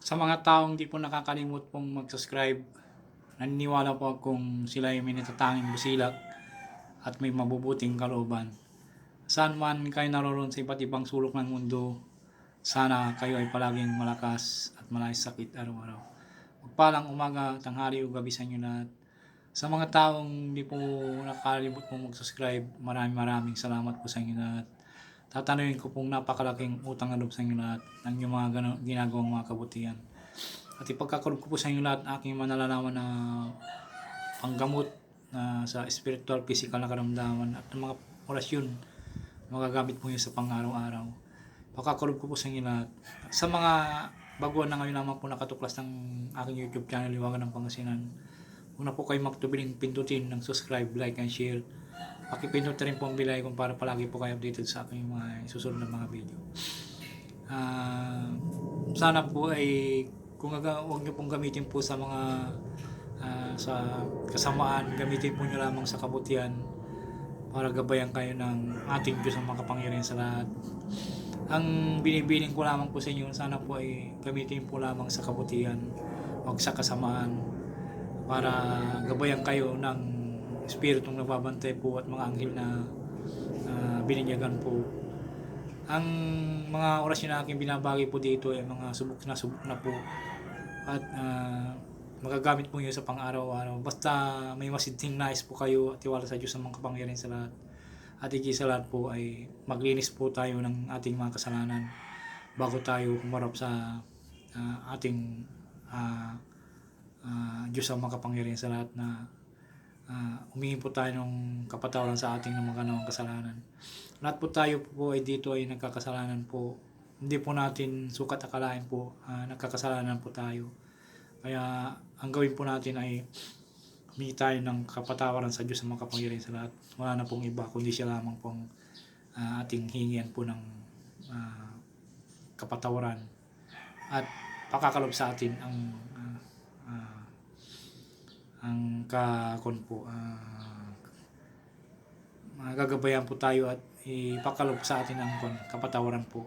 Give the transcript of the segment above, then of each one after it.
Sa mga taong di po nakakalimot pong mag-subscribe, naniniwala po kung sila ay may natatanging busilak at may mabubuting kalooban. Saan man kayo naroon sa iba't ibang sulok ng mundo, sana kayo ay palaging malakas at malayas sakit araw-araw. Magpalang umaga, tanghali o gabi sa inyo lahat. Sa mga taong di po nakakalimot pong mag-subscribe, maraming maraming salamat po sa inyo lahat. Tatanungin ko pong napakalaking utang na loob sa inyo lahat ng inyong mga gano- ginagawang mga kabutihan. At ipagkakulog ko po sa inyo lahat aking manalalaman na panggamot na sa spiritual, physical na karamdaman at ng mga orasyon magagamit po yun sa pang-araw-araw. Pagkakulog ko po sa inyo lahat. Sa mga baguhan na ngayon lamang po nakatuklas ng aking YouTube channel, Liwagan ng Pangasinan, una po kayo magtubiling pindutin ng subscribe, like, and share. Pakipindot rin po ang bilay kung para palagi po kayo updated sa aking mga susunod na mga video. Ah, sana po ay kung aga, huwag niyo pong gamitin po sa mga ah, sa kasamaan, gamitin po niyo lamang sa kabutihan para gabayan kayo ng ating Diyos ang makapangyarihan sa lahat. Ang binibiling ko lamang po sa inyo, sana po ay gamitin po lamang sa kabutihan, huwag sa kasamaan para gabayan kayo ng espiritong nagbabantay po at mga anghel na uh, bininyagan po. Ang mga oras na aking binabagi po dito ay mga subok na subok na po at ah, magagamit po yun sa pang-araw-araw. Basta may masidting nais po kayo at tiwala sa Diyos ang mga kapangyarihan sa lahat. At higit sa lahat po ay maglinis po tayo ng ating mga kasalanan bago tayo humarap sa ah, ating ah, ah, Diyos ang makapangyarihan sa lahat na uh, humingi po tayo ng kapatawaran sa ating ng mga ganawang kasalanan. Lahat po tayo po ay dito ay nagkakasalanan po. Hindi po natin sukat akalain po ah, nagkakasalanan po tayo. Kaya ang gawin po natin ay humingi tayo ng kapatawaran sa Diyos ang makapangyarihan sa lahat. Wala na pong iba kundi siya lamang pong ah, ating hingian po ng ah, kapatawaran at pakakalob sa atin ang ang kakon po ah magagabayan po tayo at ipakalob sa atin ang kon, kapatawaran po.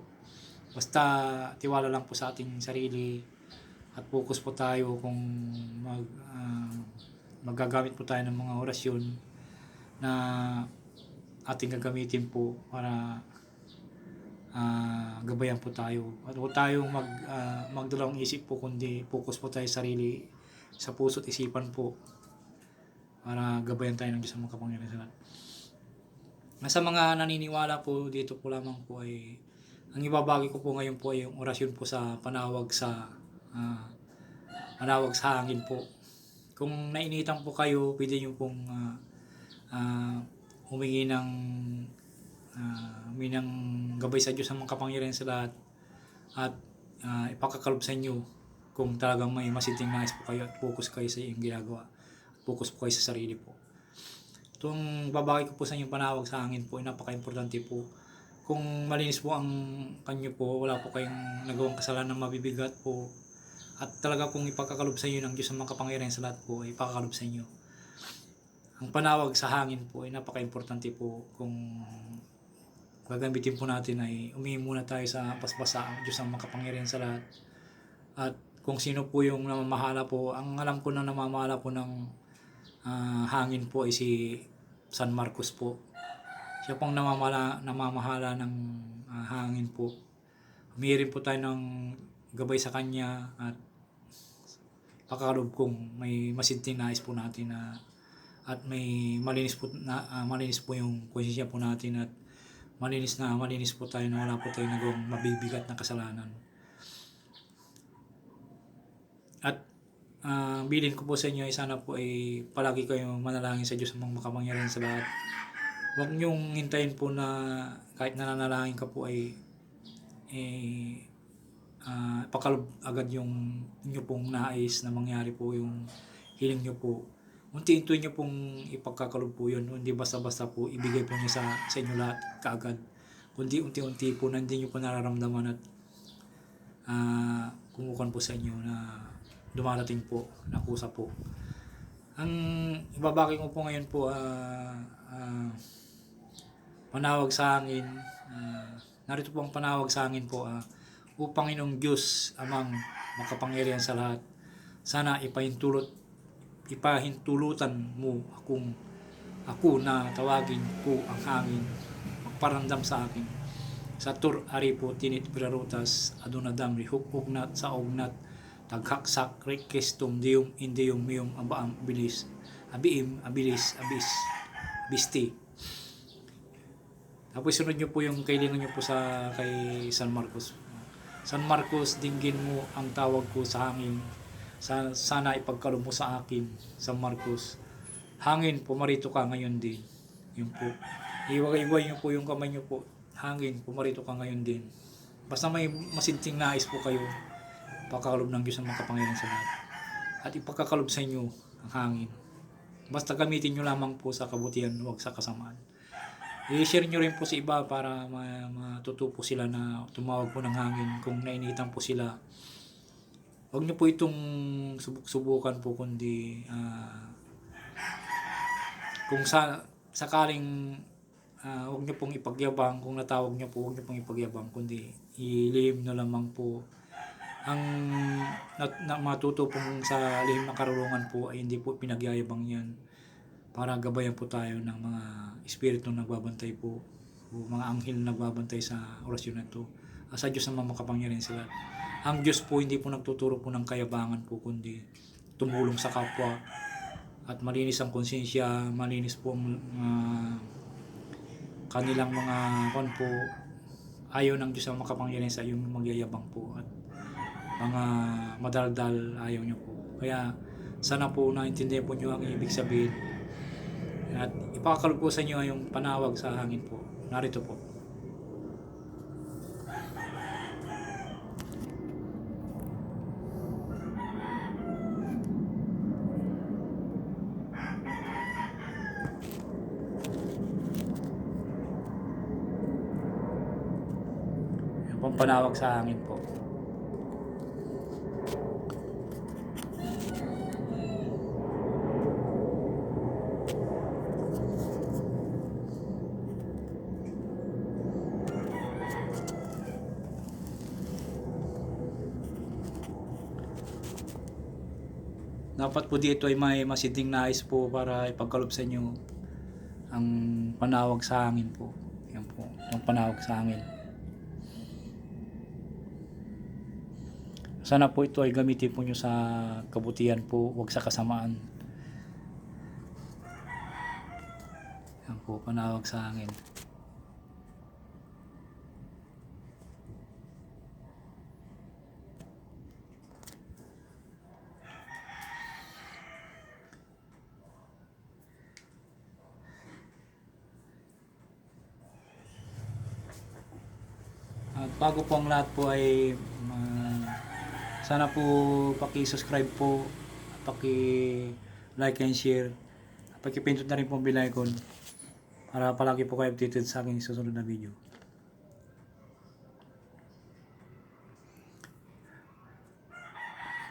Basta tiwala lang po sa ating sarili at focus po tayo kung mag, ah, magagamit po tayo ng mga orasyon na ating gagamitin po para ah, gabayan po tayo. At huwag tayong mag, ah, magdalawang isip po kundi focus po tayo sa sarili sa puso't isipan po para gabayan tayo ng Diyos ang mga kapangyarihan sa lahat. Sa mga naniniwala po dito po lamang po ay ang ibabagi ko po ngayon po ay yung orasyon po sa panawag sa ah, panawag sa hangin po. Kung nainitan po kayo, pwede nyo pong ah, ah, humingi ng ah, humingi ng gabay sa Diyos ang mga kapangyarihan sa lahat at ah, ipakakalob sa inyo kung talagang may masinting nais po kayo at focus kayo sa iyong ginagawa. Focus po kayo sa sarili po. Itong babaki ko po sa inyong panawag sa hangin po ay napaka-importante po. Kung malinis po ang kanyo po, wala po kayong nagawang kasalanan na mabibigat po. At talaga kung ipakakalob sa inyo ng Diyos ang mga kapangyarihan sa lahat po, ay ipakakalob sa inyo. Ang panawag sa hangin po ay napaka-importante po kung gagamitin po natin ay umihi muna tayo sa pasbasa ang Diyos ang makapangyarihan sa lahat. At kung sino po yung namamahala po, ang alam ko na namamahala po ng ah, hangin po ay si San Marcos po. Siya pong namamahala, namamahala ng ah, hangin po. Humihirin po tayo ng gabay sa kanya at pakakalob kung may masinting nais po natin na at may malinis po na ah, malinis po yung konsensya po natin at malinis na malinis po tayo na wala po tayo nagawang mabibigat na kasalanan. At ah, bilin ko po sa inyo ay sana po ay palagi kayong manalangin sa Diyos ang mga makamangyarihan sa lahat. Huwag niyong hintayin po na kahit nananalangin ka po ay eh, ah, pakalob agad yung inyo pong nais na mangyari po yung hiling niyo po. Unti-unti niyo pong ipagkakalob po yun. Hindi basta-basta po ibigay po niya sa, sa inyo lahat kaagad. Kundi unti-unti po na hindi niyo po nararamdaman at ah, kumukan po sa inyo na dumarating po, nakusa po. Ang ibabaki ko po ngayon po, ah, ah, panawag sa hangin. ah, narito po ang panawag sa hangin po. ah, O Panginoong Diyos, amang makapangyarihan sa lahat, sana ipahintulot, ipahintulutan mo akong ako na tawagin ko ang hangin, magparandam sa akin. Sa tur aripo tinit birarutas, adunadam rihuk ugnat sa ugnat, taghaksak rekestum dium indium mium abaam bilis, abiim, abilis, abis, bisti. Tapos sunod nyo po yung kailangan nyo po sa kay San Marcos. San Marcos, dinggin mo ang tawag ko sa hangin. Sa, sana ipagkaloob mo sa akin, San Marcos. Hangin, pumarito ka ngayon din. Yun po. Iwagay-iway nyo po yung kamay nyo po. Hangin, pumarito ka ngayon din. Basta may masinting nais po kayo, pagkakalob ng Diyos ang makapangyarihan sa lahat. At ipagkakalob sa inyo ang hangin. Basta gamitin nyo lamang po sa kabutihan, huwag sa kasamaan. I-share nyo rin po sa iba para ma- matuto sila na tumawag po ng hangin kung nainitan po sila. Huwag nyo po itong subuk-subukan po kundi ah, kung sa sakaling ah, huwag nyo pong ipagyabang kung natawag nyo po huwag nyo pong ipagyabang kundi ilihim na lamang po ang na, na, matuto pong sa lihim na karurungan po ay hindi po pinagyayabang yan para gabayan po tayo ng mga espiritu na nagbabantay po o mga anghel na nagbabantay sa orasyon na ito. Ah, Sa Diyos naman makapangyarihan sila. Ang Diyos po hindi po nagtuturo po ng kayabangan po kundi tumulong sa kapwa at malinis ang konsensya, malinis po ang mga kanilang mga kon po ayaw ng Diyos ang makapangyarihan sa yung magyayabang po at mga madaldal ayaw nyo po. Kaya sana po naintindihan po nyo ang ibig sabihin at ipakakalog po sa inyo yung panawag sa hangin po. Narito po. Yung panawag sa hangin po. Dapat po dito ay may masiding nais po para ipagkalob sa inyo ang panawag sa hangin po. Yan po, yung panawag sa hangin. Sana po ito ay gamitin po nyo sa kabutihan po, huwag sa kasamaan. Yan po, panawag sa hangin. Bago po ang lahat po ay ma- sana po paki-subscribe po, paki-like and share, paki-pindot na rin po ang bell icon para palagi po kayo updated sa aking susunod na video.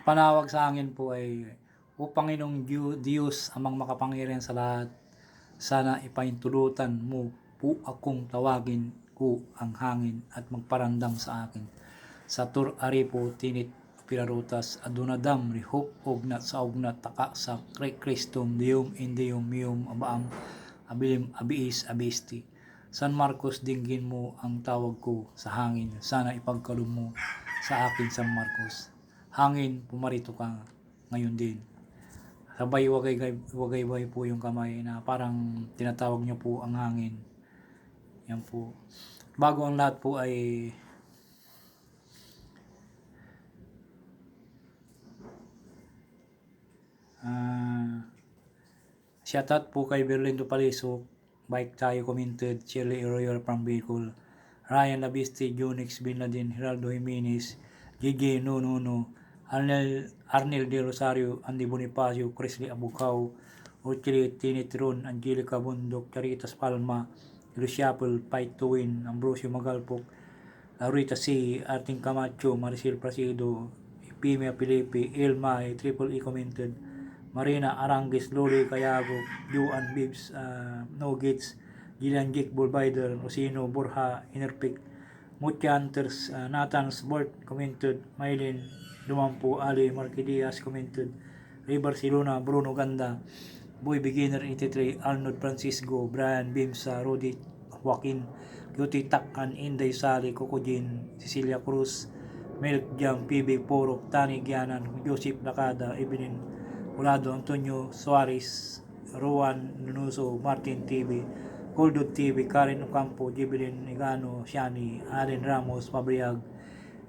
Panawag sa akin po ay O Panginoong Diyo- Diyos amang makapangyarihan sa lahat, sana ipahintulutan mo po akong tawagin ko ang hangin at magparandam sa akin. Sa tur aripo tinit pirarutas adunadam rihop ognat sa ognat taka sa Kristum dium indium mium abaam abilim abiis abisti. San Marcos dinggin mo ang tawag ko sa hangin. Sana ipagkaloob mo sa akin San Marcos. Hangin, pumarito ka ngayon din. Sabay wagay wagay wagay po yung kamay na parang tinatawag niyo po ang hangin. Yan po. Bago ang lahat po ay ah shoutout po kay Berlindo Palisok, Bike Tayo Commented, Shirley Arroyo from Bicol, Ryan Labiste, Junix Bin Laden, Geraldo Jimenez, Gigi Nununo, Arnel, Arnel De Rosario, Andy Bonifacio, Crisley Abucaw, Uchili Tinitron, Angelica Bundok, Caritas Palma, To Win, Ambrosio Magalpok, Laurita C, Arting Camacho, Maricel Prasido, Ipimia Pilipi, Ilmay, Triple E Commented, Marina Arangues, Loli Cayago, Juan Bibs, uh, No Gates, Gillian Jake Bulbider, Osino, Borja, Inerpic, Mutia Hunters, uh, Nathan Sport, commented, Mylene Dumampo, Ali Marquidias, commented, Ray Barcelona, Bruno Ganda, Boy Beginner 83, Arnold Francisco, Brian Bimsa, Rudy Joaquin, Cutie Takan, Inday Sali, Kokojin, Cecilia Cruz, Milk Jam, PB Poro, Tani Gianan, Joseph Lakada, Evelyn Ulado, Antonio Suarez, Rowan Nunuso, Martin TV, Coldwood TV, Karen Ocampo, Jibilin Igano, Shani, Allen Ramos, Pabriag,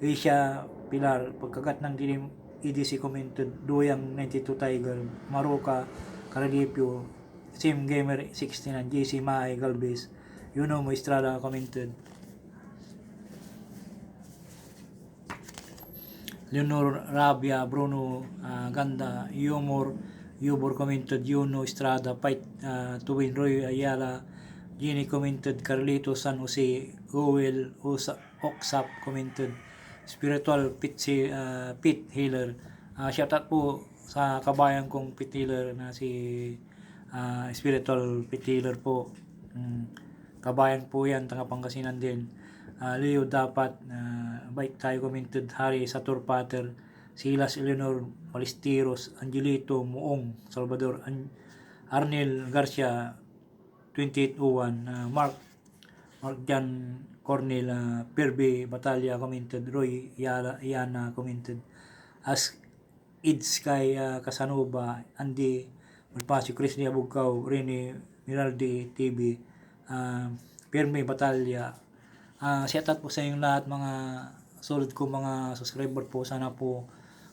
Asia Pilar, pagkagat ng dilim, EDC commented, Duyang 92 Tiger, Maruka, Caradipio, Sim Gamer 69, JC Mae Galvez, Yuno Mo Estrada commented, Leonor Rabia, Bruno ah, Ganda, Yumor, Yubor commented, Yuno Estrada, Fight, uh, Tuwin Roy Ayala, Ginny commented, Carlito San Jose, Owel, Osa, Oksap commented, Spiritual Pit, ah, Pit Healer. Uh, shoutout po sa kabayan kong Pit Healer na si ah, Spiritual Pit Healer po. Mm, kabayan po yan, taga Pangasinan din. Ah, Leo dapat, uh, bike tayo commented, Harry Satur Pater, Silas Eleanor Palistiros, Angelito Muong, Salvador, An- Arnel Garcia, 2801, uh, Mark, Mark Jan Cornel, uh, Perbe Batalya commented, Roy Yala, Yana commented, As Ids kay uh, Casanova, Andy Malpasio, Chris Niabugkaw, Rene Miraldi TV, uh, Perme Batalya, Ah, shout out po sa inyong lahat mga solid ko mga subscriber po. Sana po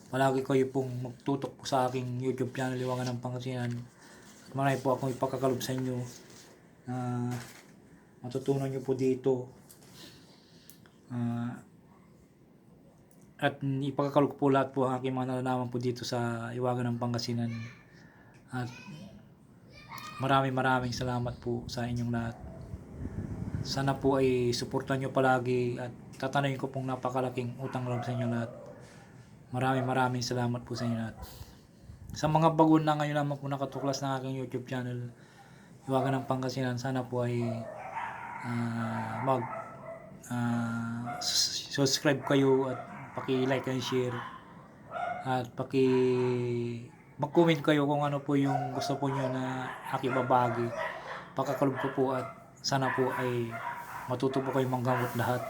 palagi kayo pong magtutok po sa aking YouTube channel Liwangan ng Pangasinan. At marami po akong ipakakalob sa inyo na matutunan nyo po dito. Ah, at ipakakalob ko po lahat po ang aking mga nalalaman po dito sa Iwagan ng Pangasinan. At maraming maraming salamat po sa inyong lahat sana po ay suportan nyo palagi at tatanayin ko pong napakalaking utang loob sa inyo lahat. Maraming maraming salamat po sa inyo lahat. Sa mga bago na ngayon naman po nakatuklas ng aking YouTube channel, Iwagan ng Pangasinan, sana po ay ah, mag s- subscribe kayo at paki-like and share at paki mag-comment kayo kung ano po yung gusto po nyo na aking babagi. Pakakalog ko po at sana po ay matuto po kayo manggamot lahat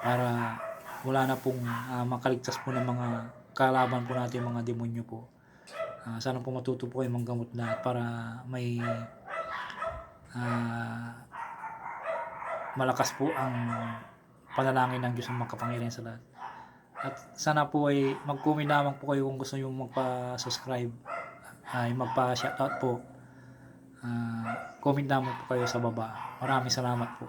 para wala na pong ah, makaligtas po ng mga kalaban po natin mga demonyo po. Ah, sana po matuto po kayo manggamot lahat para may ah, malakas po ang panalangin ng Diyos ang makapangyarihan sa lahat. At sana po ay mag-comment lamang po kayo kung gusto nyo magpa-subscribe ay magpa-shoutout po. Ah, comment lamang po kayo sa baba. Maraming salamat po.